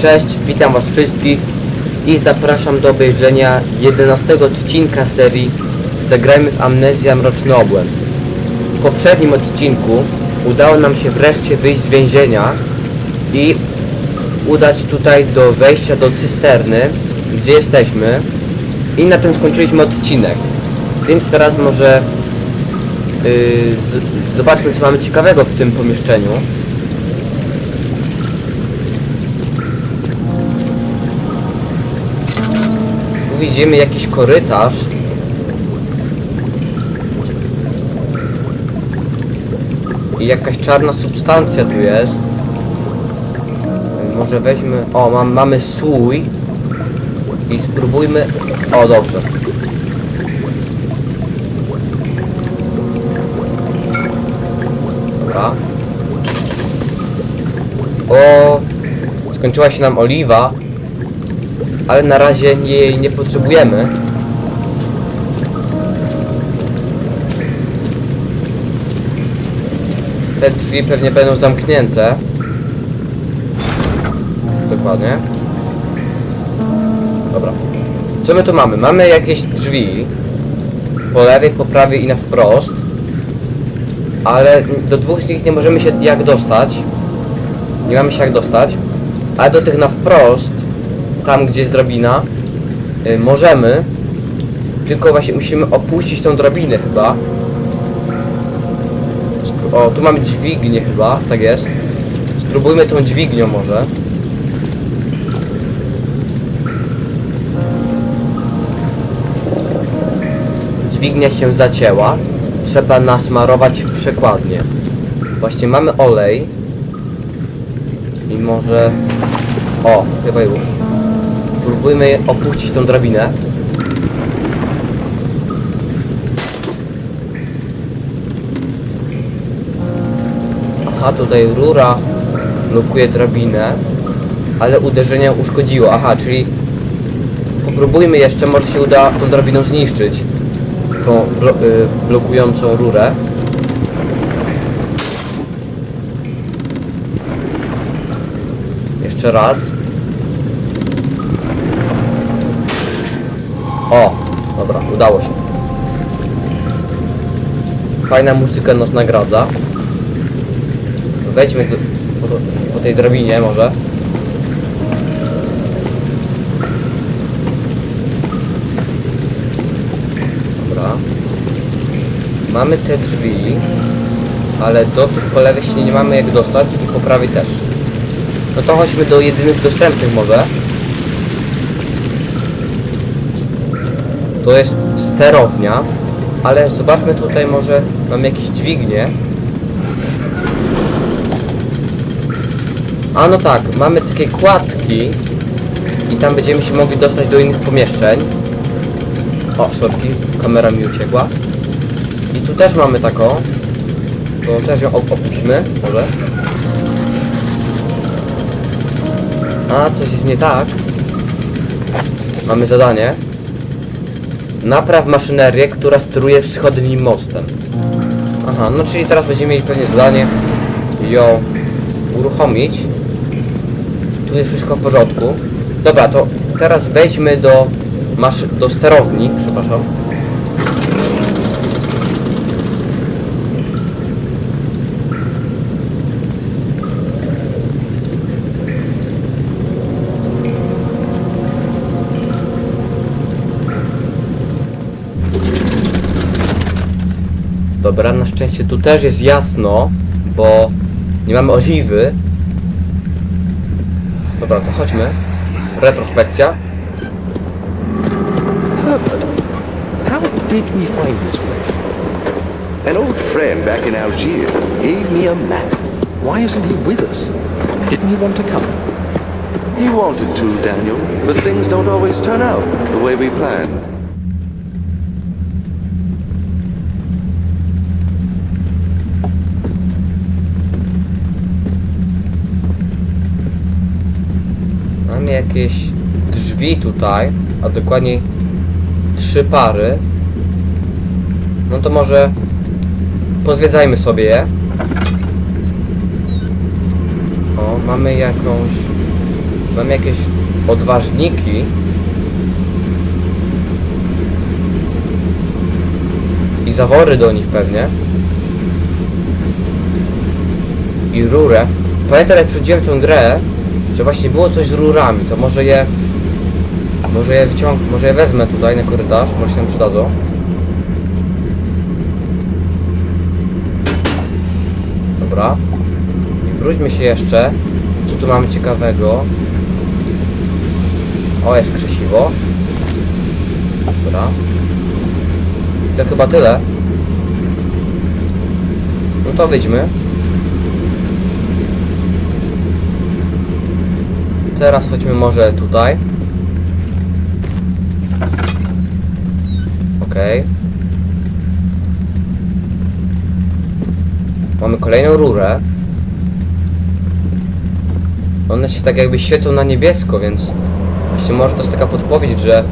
cześć, witam was wszystkich i zapraszam do obejrzenia 11 odcinka serii Zagrajmy w Amnezja Mroczny Obłęd. W poprzednim odcinku udało nam się wreszcie wyjść z więzienia i udać tutaj do wejścia do cysterny, gdzie jesteśmy i na tym skończyliśmy odcinek. Więc teraz może yy, zobaczmy co mamy ciekawego w tym pomieszczeniu. Widzimy jakiś korytarz. I jakaś czarna substancja tu jest. Może weźmy... O, mam, mamy słój. I spróbujmy... O, dobrze. Dobra. O, skończyła się nam oliwa ale na razie jej nie potrzebujemy. Te drzwi pewnie będą zamknięte. Dokładnie. Dobra. Co my tu mamy? Mamy jakieś drzwi. Po lewej, po prawej i na wprost. Ale do dwóch z nich nie możemy się jak dostać. Nie mamy się jak dostać. Ale do tych na wprost tam gdzie jest drabina y, możemy tylko właśnie musimy opuścić tą drabinę chyba. O tu mamy dźwignię chyba tak jest. Spróbujmy tą dźwignią może. Dźwignia się zacięła. Trzeba nasmarować przekładnie. Właśnie mamy olej. I może o, chyba już. Próbujmy opuścić tą drabinę. Aha, tutaj rura blokuje drabinę, ale uderzenie uszkodziło. Aha, czyli popróbujmy jeszcze, może się uda tą drabiną zniszczyć. Tą blo y blokującą rurę. Jeszcze raz. O, dobra, udało się. Fajna muzyka nas nagradza. Wejdźmy do, po, po tej drabinie może. Dobra. Mamy te drzwi, ale do tych po lewej się nie mamy jak dostać i po prawej też. No to chodźmy do jedynych dostępnych może. To jest sterownia, ale zobaczmy tutaj może mam jakieś dźwignie. A no tak, mamy takie kładki i tam będziemy się mogli dostać do innych pomieszczeń. O, sorki, kamera mi uciekła. I tu też mamy taką. To też ją op- opuśćmy, może. A, coś jest nie tak. Mamy zadanie. Napraw maszynerię, która steruje wschodnim mostem. Aha, no czyli teraz będziemy mieli pewnie zadanie ją uruchomić. Tu jest wszystko w porządku. Dobra, to teraz wejdźmy do maszy do sterowni, przepraszam. Dobra, na szczęście tu też jest jasno, bo nie mamy oliwy. Dobra, to chodźmy. Retrospekcja. Herbert, how did we find this place? An old friend back in Algiers gave me a map. Why isn't he with us? Didn't he want to come? He wanted to, Daniel, but things don't always turn out the way we planned. Mamy jakieś drzwi tutaj, a dokładniej trzy pary. No to może pozwiedzajmy sobie je. O, mamy jakąś Mam jakieś odważniki. I zawory do nich pewnie. I rurę. Pamiętam jak przychodziłem tę grę, że właśnie było coś z rurami, to może je... Może je wyciągnę, może je wezmę tutaj na korytarz, może się nam przydadzą. Dobra. I wróćmy się jeszcze. Co tu mamy ciekawego? O, jest krzesiwo. Dobra. I to chyba tyle. No to wyjdźmy. Teraz chodźmy może tutaj. Okej. Mamy kolejną rurę. One się tak jakby świecą na niebiesko, więc właśnie może to jest taka podpowiedź, że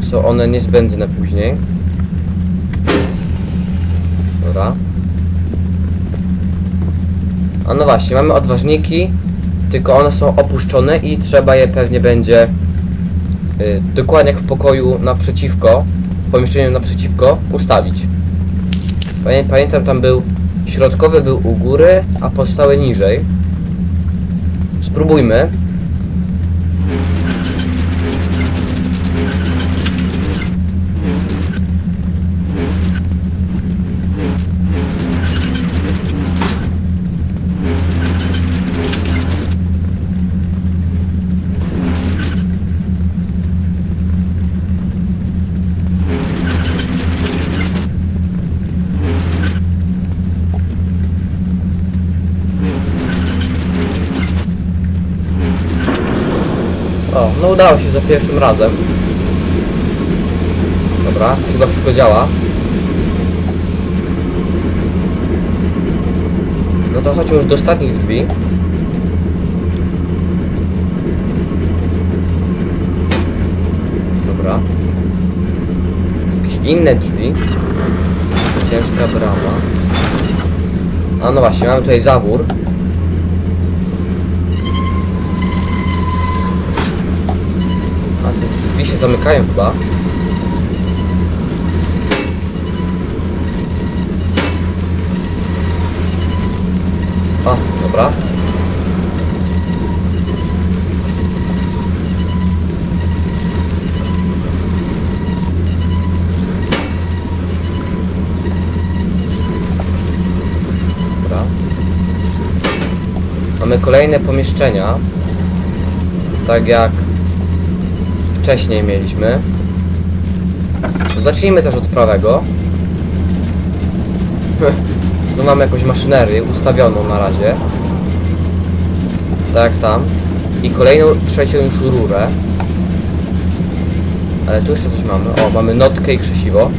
są one niezbędne później. Dobra. A no właśnie, mamy odważniki, tylko one są opuszczone i trzeba je pewnie będzie y, dokładnie jak w pokoju naprzeciwko, w pomieszczeniu naprzeciwko ustawić. Pamię, pamiętam tam był środkowy był u góry, a pozostałe niżej. Spróbujmy. Udało się za pierwszym razem. Dobra, chyba wszystko działa. No to chodźmy już do ostatnich drzwi. Dobra. Jakieś inne drzwi. Ciężka brama. A no właśnie, mamy tutaj zawór. Zamykają chyba. A, dobra. Dobra. Mamy kolejne pomieszczenia. Tak jak wcześniej mieliśmy. To zacznijmy też od prawego. Tu mamy jakąś maszynerię ustawioną na razie. Tak tam. I kolejną, trzecią już rurę. Ale tu jeszcze coś mamy. O, mamy notkę i krzesiwo.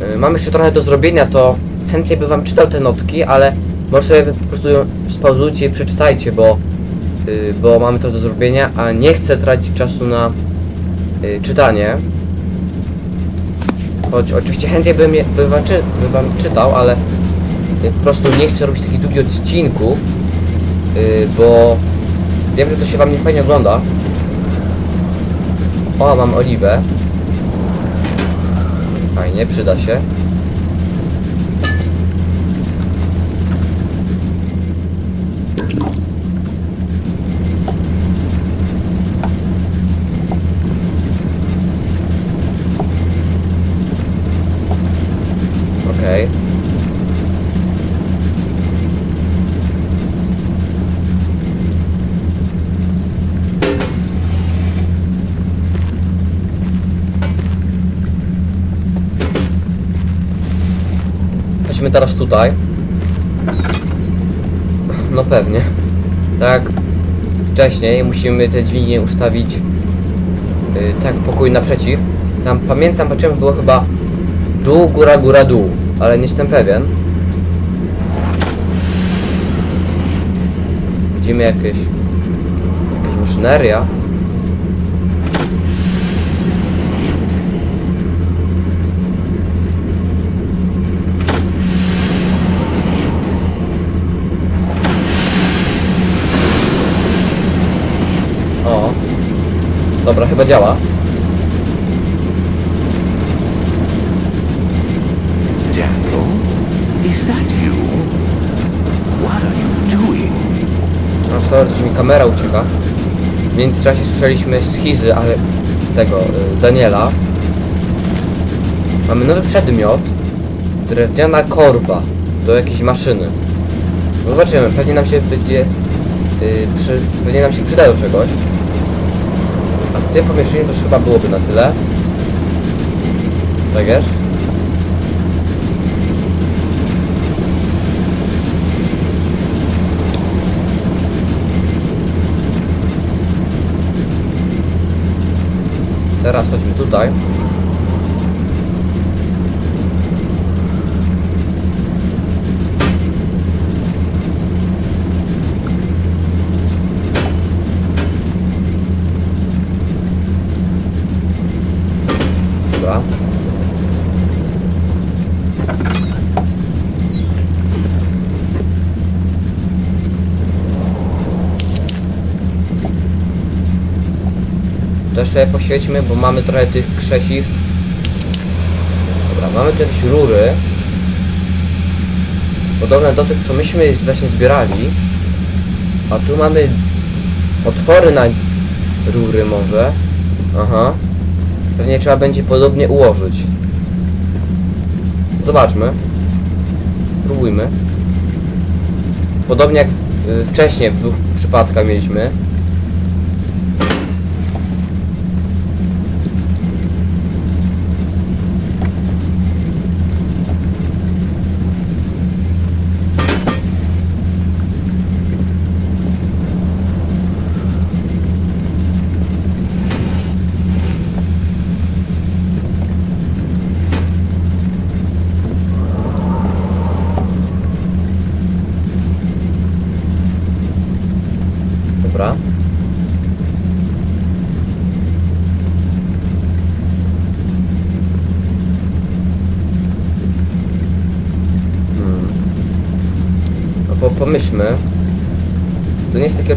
Yy, Mam jeszcze trochę do zrobienia, to chętnie bym wam czytał te notki, ale może sobie po prostu spauzujcie i przeczytajcie, bo, yy, bo mamy to do zrobienia, a nie chcę tracić czasu na yy, czytanie. Choć oczywiście chętnie bym, je, bym, wam, czy, bym wam czytał, ale po prostu nie chcę robić takich długich odcinków, yy, bo wiem, że to się wam nie fajnie ogląda. O, mam oliwę. Fajnie, przyda się. Okej. Chodźmy teraz tutaj. No pewnie. Tak. Wcześniej musimy te dźwignie ustawić yy, tak pokój naprzeciw. Tam pamiętam, patrzyłem, było chyba dół, góra, góra, dół, ale nie jestem pewien. Widzimy jakieś... jakaś maszyneria. O. Dobra, chyba działa. That you? What are you doing? No sorry, mi kamera ucieka. W międzyczasie słyszeliśmy schizy, ale tego, y, Daniela. Mamy nowy przedmiot. Drewniana korba do jakiejś maszyny. No zobaczymy, pewnie nam się będzie... y, przy, pewnie nam się przyda do czegoś. A w tym pomieszczeniu to już chyba byłoby na tyle. Tak jest? Teraz chodźmy tutaj. Dobra. Sobie poświećmy, bo mamy trochę tych krzesiw. Dobra, mamy tu jakieś rury. Podobne do tych, co myśmy właśnie zbierali. A tu mamy otwory na rury może. Aha. Pewnie trzeba będzie podobnie ułożyć. Zobaczmy. Spróbujmy. Podobnie jak y, wcześniej w dwóch przypadkach mieliśmy.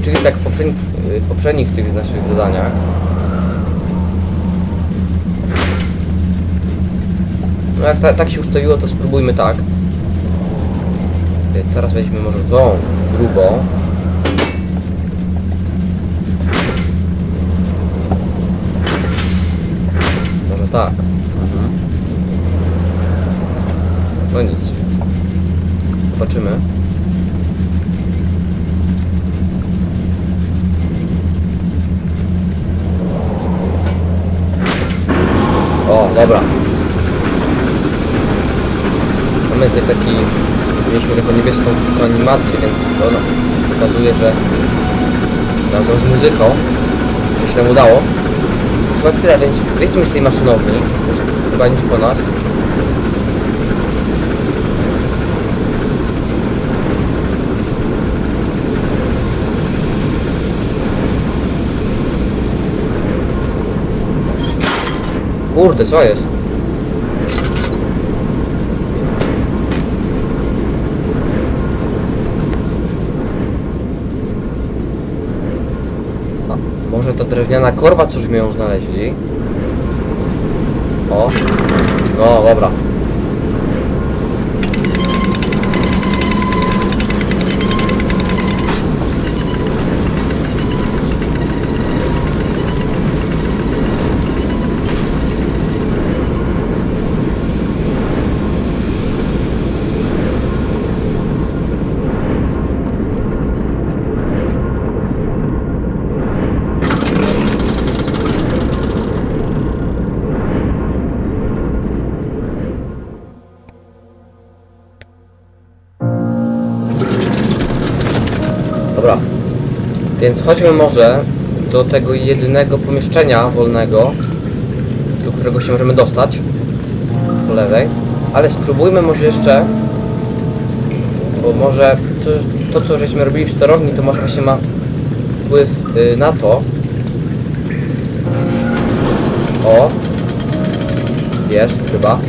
Oczywiste jak w poprzednich, poprzednich tych naszych zadaniach. No jak ta, tak się ustawiło, to spróbujmy tak. Y, Teraz weźmy może tą grubą. Może tak. Mhm. No nic. Zobaczymy. O, dobra. Mamy tutaj taki... Mieliśmy taką niebieską animację, więc to no, pokazuje, że razem z muzyką coś się nam udało. Chyba tyle, więc wyjdźmy z tej maszynowni. To jest chyba nic po nas. Kurde, co jest? A, może ta drewniana korba, cośmy ją znaleźli? O. No. Dobra. Więc chodźmy może do tego jedynego pomieszczenia wolnego, do którego się możemy dostać. Po lewej. Ale spróbujmy może jeszcze, bo może to, to co żeśmy robili w sterowni, to może właśnie ma wpływ y, na to. O. Jest chyba.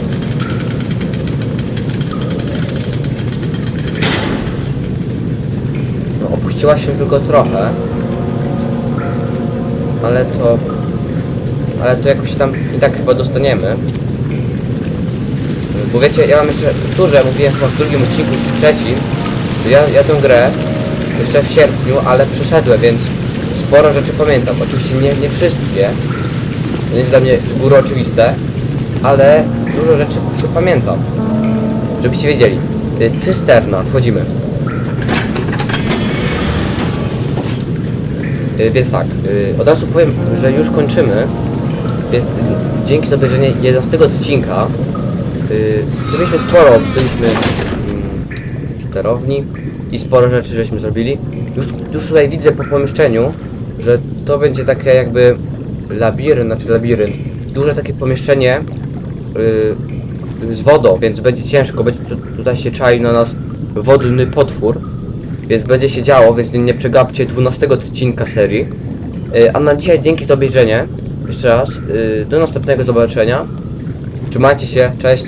Opuściła się tylko trochę. Ale to ale to jakoś tam i tak chyba dostaniemy. Bo wiecie, ja wam jeszcze powtórzę, mówiłem chyba w drugim odcinku czy trzecim, że ja, ja tę grę jeszcze w sierpniu, ale przeszedłem, więc sporo rzeczy pamiętam. Oczywiście nie, nie wszystkie, to nie jest dla mnie góry oczywiste, ale dużo rzeczy pamiętam. Żebyście wiedzieli. Cysterna, wchodzimy. Więc tak, y, od razu powiem, że już kończymy. Więc y, dzięki za obejrzenie 11 odcinka y, zrobiliśmy sporo, byliśmy mm, w sterowni i sporo rzeczy żeśmy zrobili. Już, już tutaj widzę po pomieszczeniu, że to będzie takie jakby labirynt, znaczy labirynt. Duże takie pomieszczenie y, z wodą, więc będzie ciężko, będzie tu, tutaj się czaił na nas wodny potwór. Więc będzie się działo, więc nie, przegapcie 12 odcinka serii. Y, A na dzisiaj dzięki za obejrzenie. Jeszcze raz. y, Do następnego zobaczenia. Trzymajcie się, cześć.